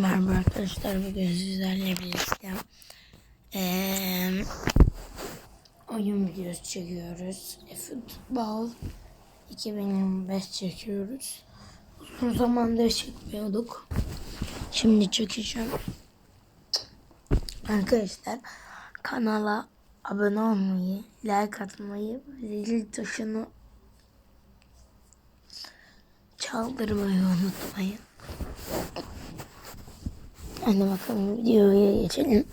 Merhaba arkadaşlar bugün sizlerle birlikte eee, oyun videosu çekiyoruz. E, Futbol 2025 çekiyoruz. Uzun zamandır çekmiyorduk. Şimdi çekeceğim. Arkadaşlar kanala abone olmayı, like atmayı, zil tuşunu çaldırmayı unutmayın. Hadi bakalım videoya geçelim.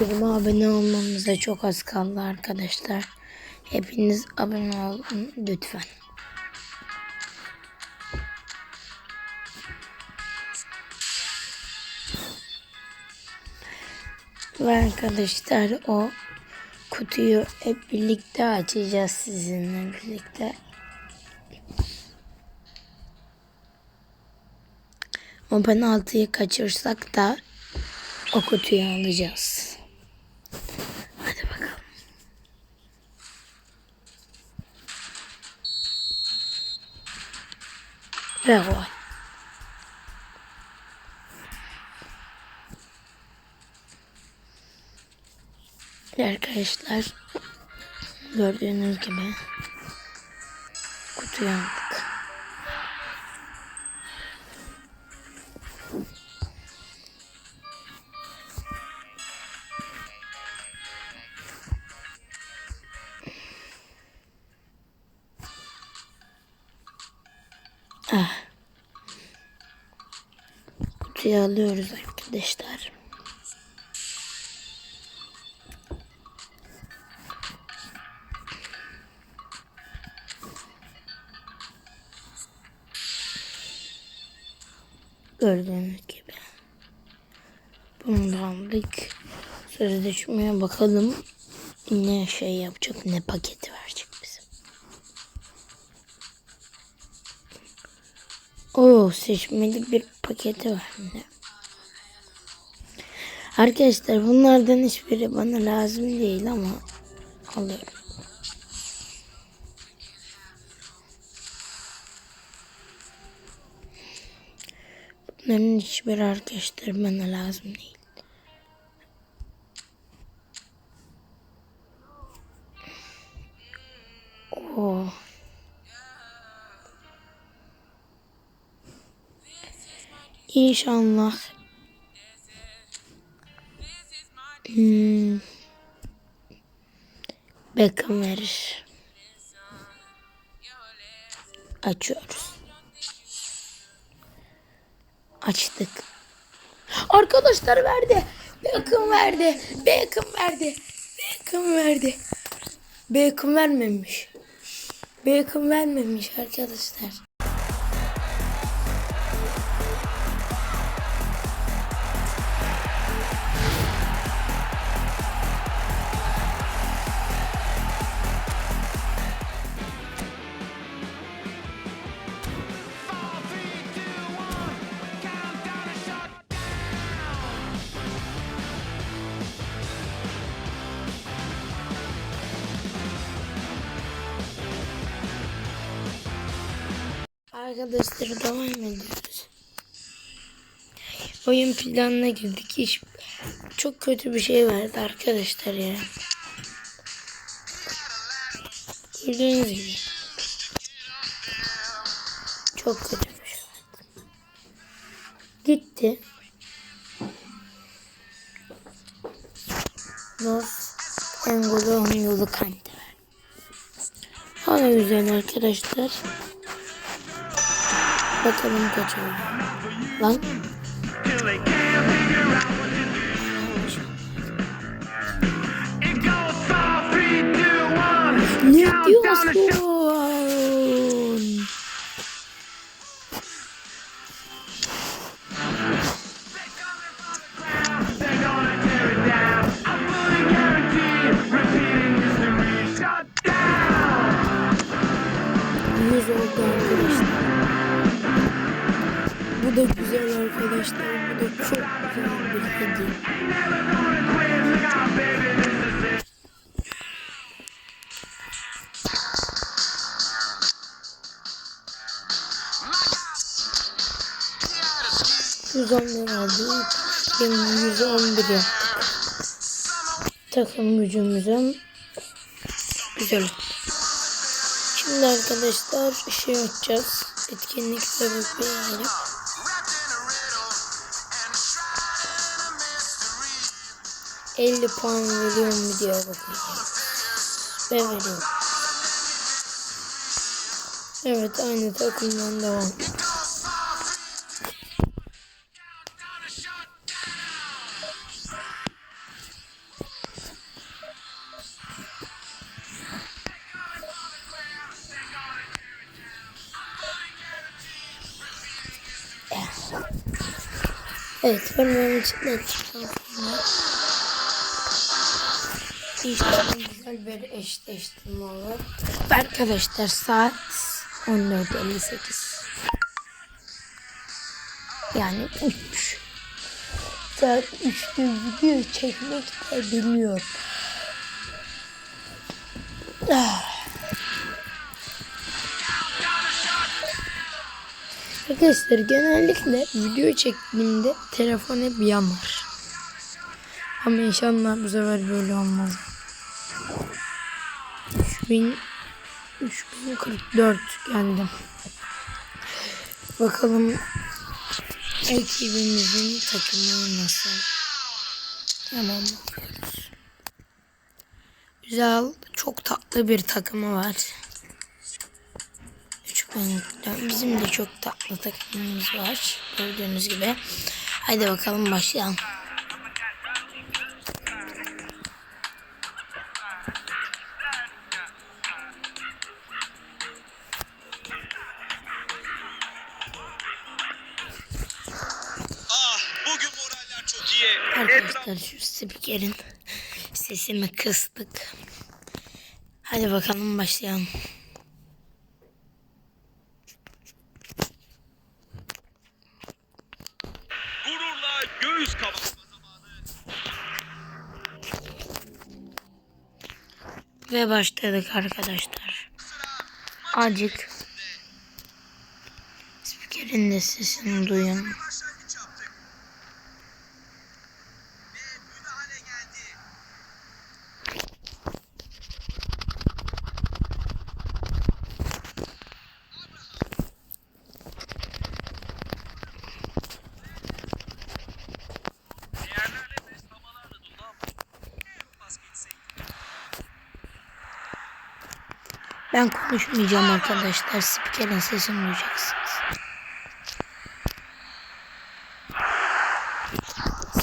Bizim abone olmamıza çok az kaldı arkadaşlar. Hepiniz abone olun lütfen. Ve arkadaşlar o kutuyu hep birlikte açacağız sizinle birlikte. O penaltıyı kaçırsak da o kutuyu alacağız. Hadi bakalım. Ve gol. Arkadaşlar gördüğünüz gibi kutuyu aldık. Ah. Kutuyu alıyoruz arkadaşlar. Gördüğünüz gibi. Bunu da aldık. Sözleşmeye bakalım. Ne şey yapacak ne paketi Oo seçmeli bir paketi var. Arkadaşlar bunlardan hiçbiri bana lazım değil ama alıyorum. Bunların hiçbiri arkadaşlar bana lazım değil. İnşallah. Hmm. Beckham verir. Açıyoruz. Açtık. Arkadaşlar verdi. Beckham verdi. Beckham verdi. Beckham verdi. Beckham vermemiş. Beckham vermemiş arkadaşlar. Arkadaşlar devam ediyoruz. Oyun planına girdik. Hiç çok kötü bir şey verdi arkadaşlar ya. Gördüğünüz gibi. Çok kötü bir şey verdi. Gitti. Los Engolo yolu kante. Hala güzel arkadaşlar. Bakalım kaç oldu. Lan. till they çok güzel bir hediye. Baby, this is it. 111 verdi. 111 yaptık. Takım gücümüzün güzel. Şimdi arkadaşlar şey yapacağız. Etkinlikle bekleyelim. 50 puan veriyor mu diye bakacağım. Ve veriyor. Evet aynı takımdan devam. Evet ben onun içinden İnşallah güzel bir eşleştirme olur. Arkadaşlar saat 14.58 Yani 3 Saat 3'te video çekmek de bilmiyorum. Ah. Arkadaşlar genellikle video çektiğimde telefon hep yanar. Ama inşallah bu sefer böyle olmaz. 3000 3044 geldim. Bakalım ekibimizin takımı nasıl? Hemen bakıyoruz. Güzel, çok tatlı bir takımı var. 3044 bizim de çok tatlı takımımız var. Gördüğünüz gibi. Haydi bakalım başlayalım. Spikerin sesini kıstık. Hadi bakalım başlayalım. Gururla göğüs zamanı. Ve başladık arkadaşlar. Acık spikerin de sesini duyun. Başlangıç yaptık. Ve müdahale geldi. Değerlerle beslamalarla dolu ama pas geçsek. Ben konuşmayacağım arkadaşlar. Spikerin sesini duyacaksınız.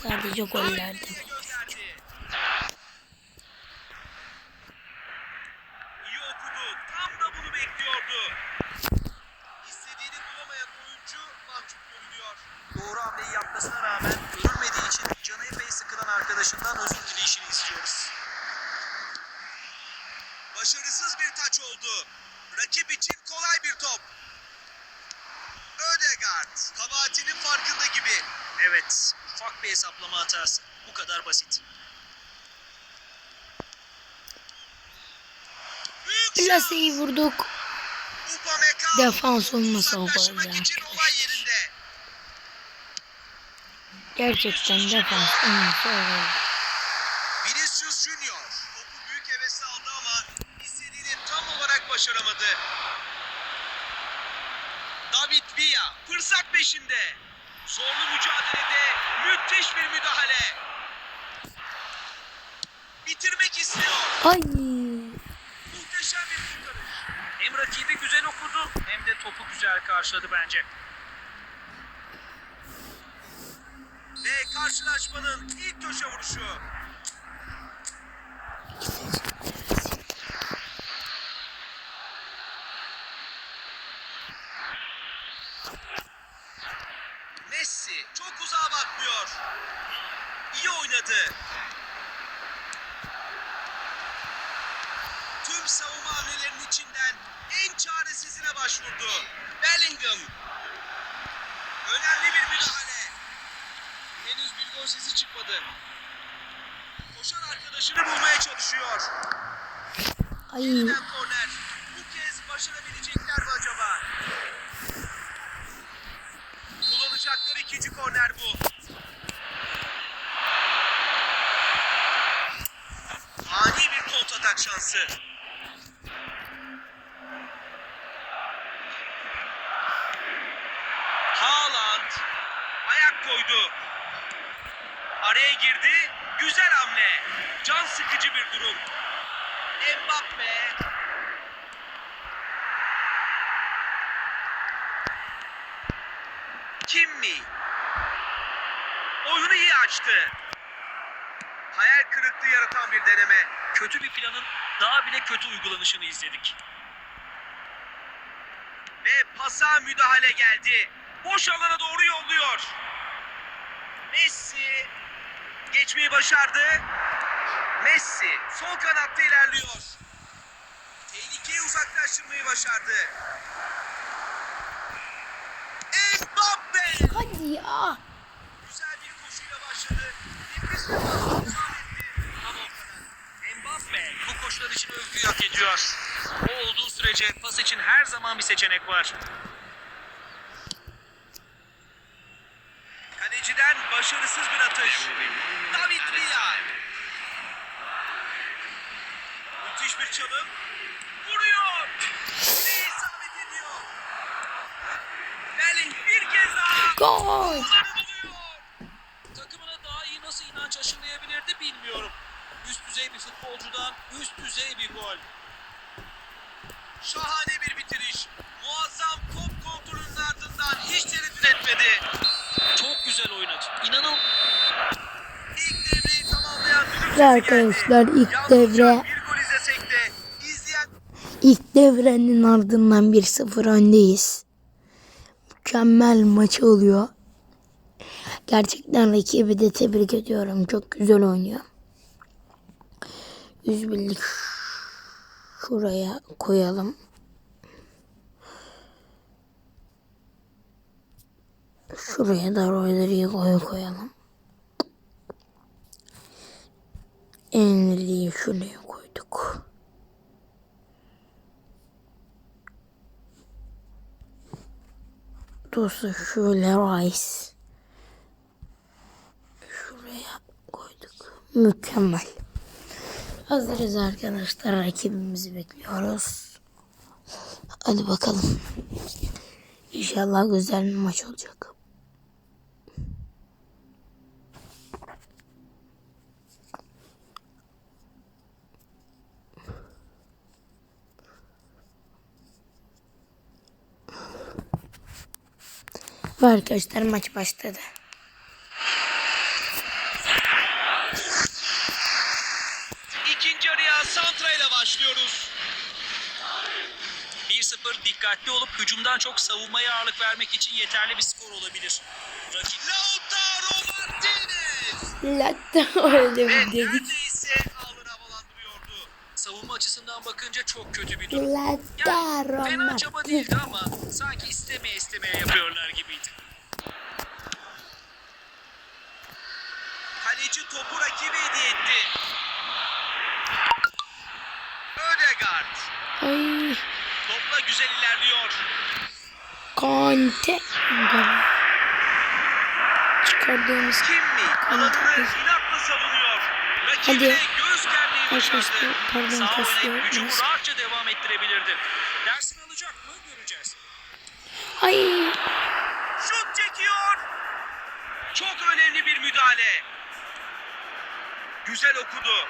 Sadece gollerde. gönderdi. İyi okudu. Tam da bunu bekliyordu. İstediğini bulamayan oyuncu mahcup görünüyor. Doğru hamleyi yapmasına rağmen görülmediği için canı epey sıkılan arkadaşından özür dileyişini istiyoruz. Başarısız bir taç oldu. Rakip için kolay bir top. Ödegaard kabahatinin farkında gibi. Evet, ufak bir hesaplama hatası. Bu kadar basit. Büyük Biraz şans. iyi vurduk. Defans olmasa o arkadaşlar. Gerçekten defans olmasa olur. Vinicius Junior topu büyük hevesle aldı ama istediğini tam olarak başaramadı. David Villa fırsat peşinde. Zorlu mücadelede müthiş bir müdahale. Bitirmek istiyor. Ay. Muhteşem bir kurtarış. Rakibi güzel okudu hem de topu güzel karşıladı bence. Ve karşılaşmanın ilk köşe vuruşu. tüm savunma hamlelerinin içinden en çaresizine başvurdu. Bellingham. Önemli bir müdahale. Henüz bir gol sesi çıkmadı. Koşan arkadaşını bulmaya çalışıyor. Ay. Yeniden korner. Bu kez başarabilecekler mi acaba? Kullanacakları ikinci korner bu. ani bir kontratak şansı. Can sıkıcı bir durum. Mbappe. Kimmi. Oyunu iyi açtı. Hayal kırıklığı yaratan bir deneme. Kötü bir planın daha bile kötü uygulanışını izledik. Ve pasa müdahale geldi. Boş alana doğru yolluyor. Messi geçmeyi başardı. Messi sol kanatta ilerliyor. Tehlikeyi uzaklaştırmayı başardı. Mbappe! Hadi ya. Güzel bir koşuyla başladı. Nefis bir pas. Mbappe bu koşular için övgüyü hak ediyor. O olduğu sürece pas için her zaman bir seçenek var. Kaleciden başarısız bir atış. David Villa. Müthiş bir çalım. Vuruyor. Ve isabet ediyor. Belling bir kez daha. Gol. Takımına daha iyi nasıl inanç aşılayabilirdi bilmiyorum. Üst düzey bir futbolcudan üst düzey bir gol. Şahane bir bitiriş. Muazzam top kontrolünün ardından hiç tereddüt etmedi. Çok güzel oynadı. İnanın. İlk devreyi tamamlayan Ve arkadaşlar ilk devre Bir gol izlesek de izleyen ilk devrenin ardından 1-0 öndeyiz. Mükemmel maç oluyor. Gerçekten rakibi de tebrik ediyorum. Çok güzel oynuyor. 100 birlik şuraya koyalım. Şuraya da Rodri'yi koy koyalım. Enli'yi şuraya koyduk. Dostu şöyle rice. Şuraya koyduk. Mükemmel. Hazırız arkadaşlar. Rakibimizi bekliyoruz. Hadi bakalım. İnşallah güzel bir maç olacak. Ve arkadaşlar maç başladı. İkinci araya Santra ile başlıyoruz. 1-0 dikkatli olup hücumdan çok savunmaya ağırlık vermek için yeterli bir skor olabilir. Rakip Lautaro Martinez Latta öyle bir dedik. Savunma açısından bakınca çok kötü bir durum. Lautaro Yani fena çaba Martinez. değildi ama sanki istemeye istemeye yapıyorlar gibiydi. Kaleci topu rakibe hediye etti. Ödegaard. Ay Topla güzel ilerliyor. Kante. Çıkardığımız Kimmi alanını inatla savunuyor. Rakibine göz germeyi başardı. Arkadaşlar, pardon, Neyse. rahatça devam ettirebilirdi. Dersini alacak mı göreceğiz. Ay Şut çekiyor. Çok önemli bir müdahale. Güzel okudu.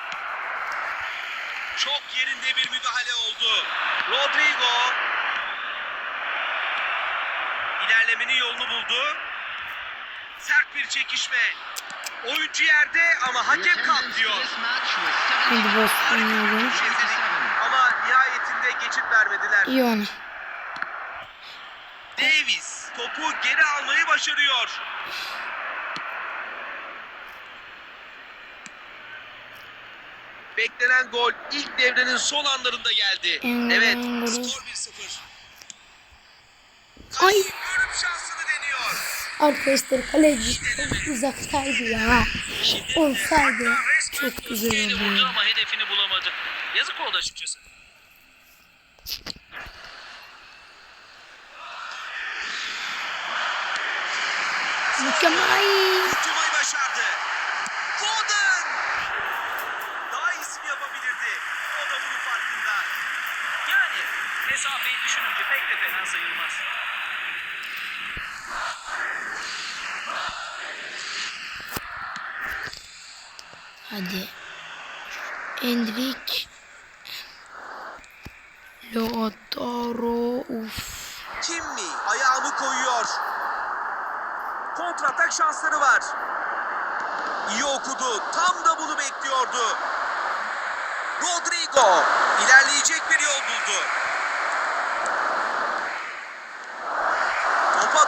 Çok yerinde bir müdahale oldu. Rodrigo ilerlemenin yolunu buldu. Sert bir çekişme. Oyuncu yerde ama hakem kalk diyor. bastırmıyorum. Ama nihayetinde geçit vermediler. İyi onu. Davis topu geri almayı başarıyor. Beklenen gol ilk devrenin son anlarında geldi. Evet, skor 1-0. Ay. Arkadaşlar kaleci çok uzaktaydı ya. Olsaydı çok güzel olurdu. ama hedefini bulamadı. Yazık oldu açıkçası. Mükemmel. Tutmayı başardı. Foden! Daha iyisini yapabilirdi. O da bunu fark mesafeyi düşününce pek de fena sayılmaz. Hadi. Endrik. Lautaro. Uf. Kimmi ayağını koyuyor. Kontratak şansları var. İyi okudu. Tam da bunu bekliyordu. Rodrigo ilerleyecek bir yol buldu.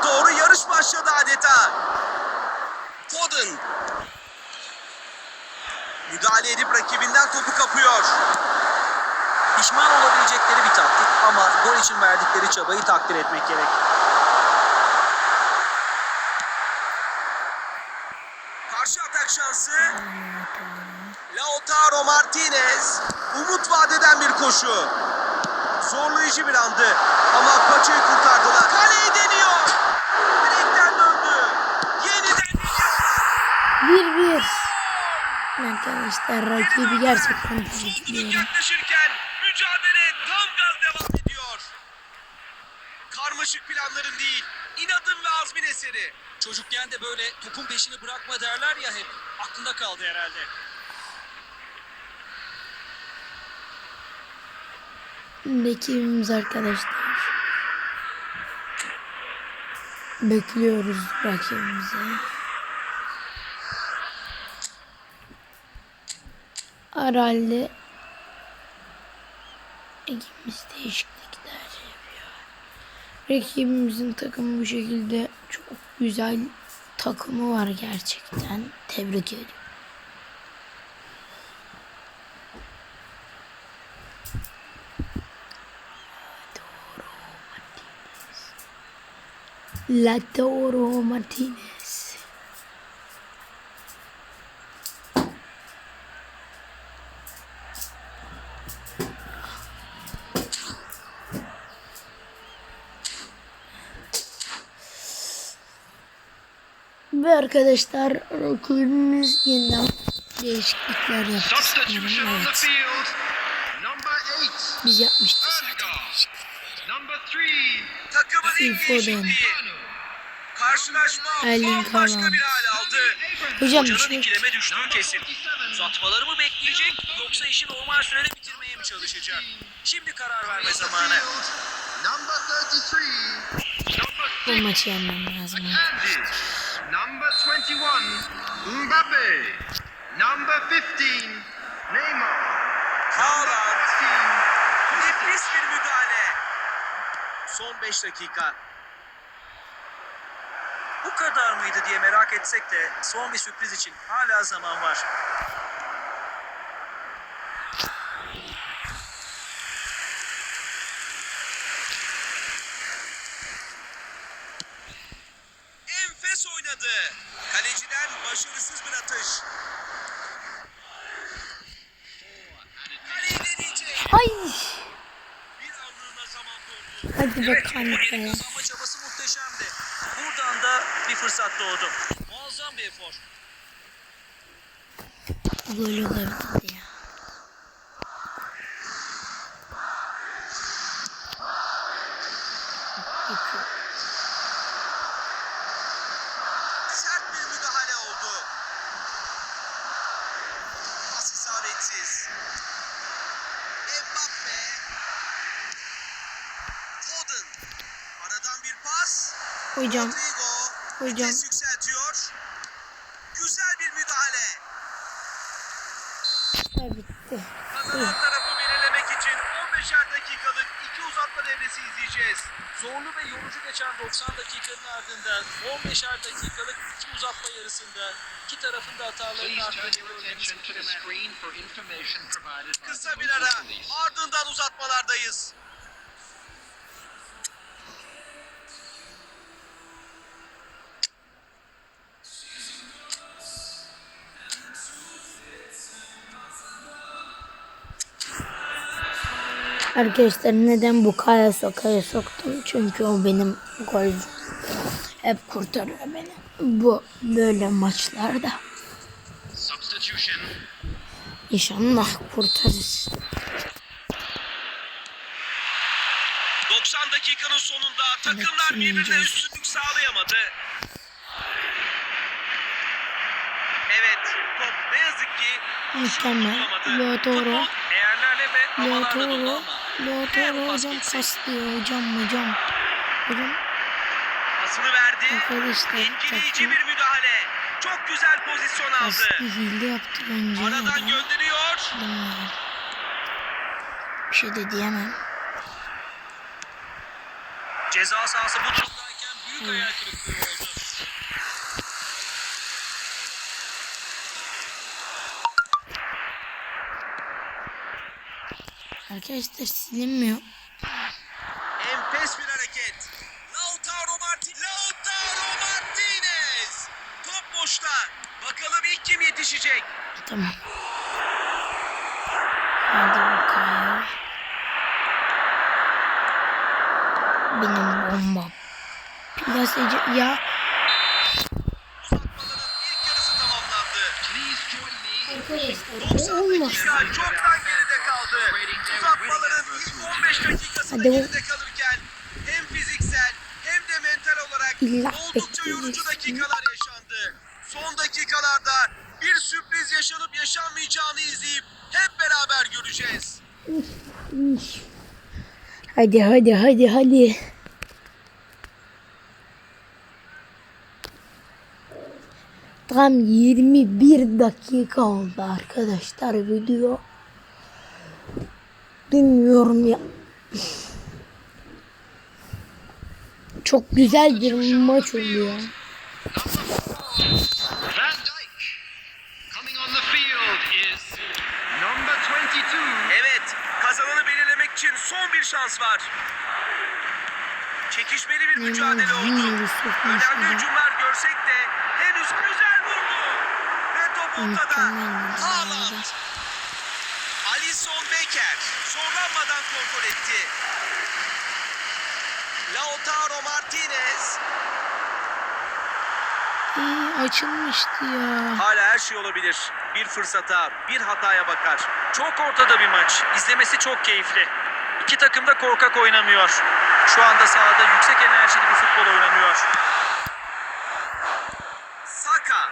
Doğru yarış başladı adeta. Foden. Müdahale edip rakibinden topu kapıyor. Pişman olabilecekleri bir taktik ama gol için verdikleri çabayı takdir etmek gerek. Karşı atak şansı. Lautaro Martinez. Umut vadeden bir koşu. Zorlayıcı bir andı ama paçayı kurtardılar. Kaleyi deniyor. Arkadaşlar rakibi gerçekten ediyorum. Yaklaşırken mücadele tam gaz devam ediyor. Karmaşık planların değil, inadın ve azmin eseri. Çocukken de böyle topun peşini bırakma derler ya hep. Aklında kaldı herhalde. Rakibimiz arkadaşlar. Bekliyoruz rakibimizi. Herhalde ekibimiz değişiklikler yapıyor. Rakibimizin takımı bu şekilde çok güzel takımı var gerçekten. Tebrik ediyorum. Lautaro Martinez. Arkadaşlar rakibimiz yeniden değişiklikler yaptı. Substitution sanırım, on the Evet. Biz yapmıştık zaten değişiklikleri. Karşılaşma bambaşka Haaland. bir hale aldı. Hocam Hocanın şey ikileme düştüğü kesin. Uzatmaları mı bekleyecek yoksa işi normal sürede bitirmeye mi çalışacak? Şimdi karar verme zamanı. number 33, number bu maçı yenmem lazım. Number 21, Mbappe, number 15, Neymar, Haaland. 15, Nefis bir müdahale. Son 5 dakika. Bu kadar mıydı diye merak etsek de son bir sürpriz için hala zaman var. Oynadı. Kaleciden başarısız bir atış. Ay! Bir anlığına zaman doldu. Hadi be Evet, oyunu kazanma çabası muhteşemdi. Buradan da bir fırsat doğdu. Muazzam bir efor. Gol olabilirdi ya. İki. Sert bir müdahale oldu. Pas isabetsiz. Mbappe. Foden. Aradan bir pas. Hocam, Rodrigo. hocam. Vites yükseltiyor. Güzel bir müdahale. Ha, bitti. Kazanan tarafı belirlemek için 15'er dakikalık iki uzatma devresi izleyeceğiz. Zorlu ve yorucu geçen 90 dakikanın ardından 15'er dakikalık iki uzatma yarısında iki tarafın da hatalarını Please turn arttığını your görmemiz attention to the muhtemel. screen for information provided by Kısa bir ara ardından uzatmalardayız. Arkadaşlar neden bu kaya sokaya soktum? Çünkü o benim golcüm. Hep kurtarıyor beni. Bu böyle maçlarda. İnşallah kurtarır. sonunda takımlar şimdi birbirine üstünlük sağlayamadı. Evet, top ne yazık ki Mükemmel. Futbol eğerlerle ve havalarla dolu ama pas hocam geçse, paslıyor. Hocam hocam. Hocam pasını verdi. arkadaşlar Etkileyici bir müdahale. Çok güzel pozisyon aldı. hile yaptı bence. Aradan adam. gönderiyor. Bilmiyorum. Bir şey de diyemem. Ceza sahası bu durumdayken büyük hayal kırıklığı Arkadaşlar silinmiyor. Enfes bir hareket. Lautaro Martinez. Lautaro Martinez. Top boşta. Bakalım ilk kim yetişecek? Tamam. Hadi bakalım. Benim bombam. Plaseci ya Uzatmaların ilk yarısı tamamlandı. Arkadaşlar 90 o olmaz. dakika Hadi bu- kalırken hem fiziksel hem de mental olarak İlla oldukça yorucu dakikalar yaşandı. Son dakikalarda bir sürpriz yaşanıp yaşanmayacağını izleyip hep beraber göreceğiz. Hadi hadi hadi hadi. Tam 21 dakika oldu arkadaşlar video. Bilmiyorum ya. Çok güzel bir maç oluyor. Van Dijk. Coming on the field is number 22. Evet, kazananı belirlemek için son bir şans var. Çekişmeli bir mücadele oldu. Önemli hücumlar görsek de henüz güzel vurdu. Ve top ortada. Haaland. Alisson Becker zorlanmadan kontrol etti. Lautaro Martinez. İyi açılmıştı ya. Hala her şey olabilir. Bir fırsata, bir hataya bakar. Çok ortada bir maç. İzlemesi çok keyifli. İki takım da korkak oynamıyor. Şu anda sahada yüksek enerjili bir futbol oynanıyor. Saka.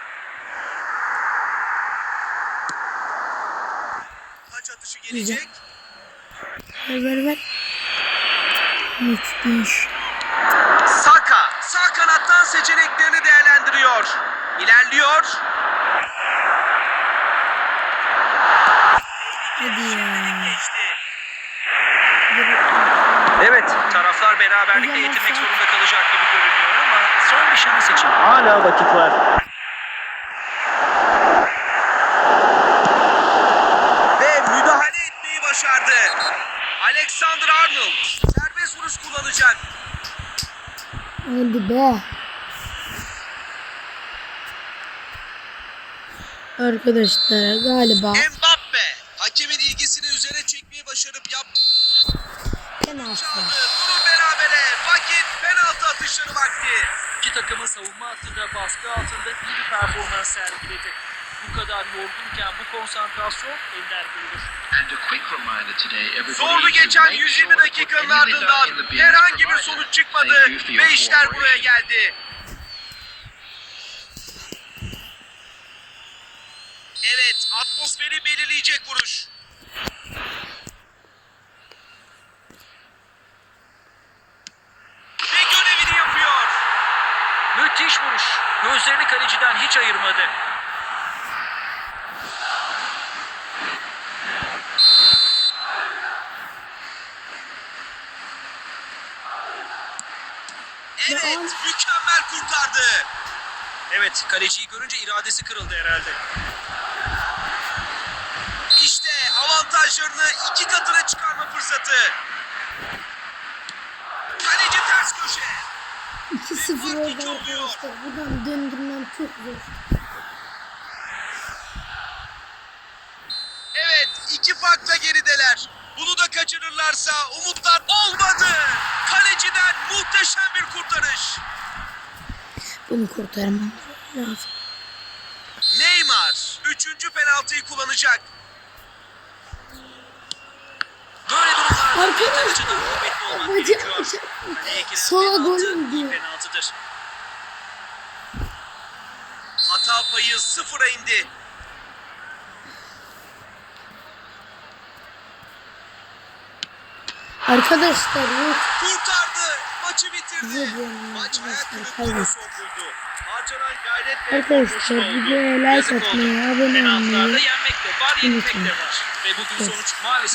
Taç atışı gelecek. Ver ver ver. Müthiş. İlerliyor. Hadi ya. Evet, taraflar beraberlikle yetinmek zorunda kalacak gibi görünüyor ama son bir şans için hala vakit var. Ve müdahale etmeyi başardı. Alexander Arnold serbest vuruş kullanacak. Hadi be. Arkadaşlar galiba Mbappe hakemin ilgisini üzerine çekmeyi başarıp yaptı. penaltı. Durum berabere. Vakit penaltı atışları vakti. İki takımın savunma hattında baskı altında iyi bir performans sergiledi. Bu kadar yorgunken bu konsantrasyon ender everybody Zorlu geçen make 120 sure to put dakikanın ardından herhangi bir sonuç çıkmadı ve işler buraya geldi. Evet, atmosferi belirleyecek vuruş. Ve görevini yapıyor. Müthiş vuruş. Gözlerini kaleciden hiç ayırmadı. Evet, mükemmel kurtardı. Evet, kaleciyi görünce iradesi kırıldı herhalde. Avantajlarını iki katına çıkarma fırsatı. Kaleci ters köşe. 2-0 oldu arkadaşlar. Buradan döndürmem çok zor. Evet, iki farkla gerideler. Bunu da kaçırırlarsa umutlar olmadı. Kaleciden muhteşem bir kurtarış. Bunu kurtarmam lazım. Neymar üçüncü penaltıyı kullanacak. Arkadaşlar, bacağım Sola golüm diyor. penaltıdır. Hata payı sıfıra indi. Arkadaşlar yok. Kurtardı. Maçı bitirdi. Maç arkadaşlar, Arkadaşlar videoya like atmayı, abone olmayı unutmayın. Ve bugün sonuç maalesef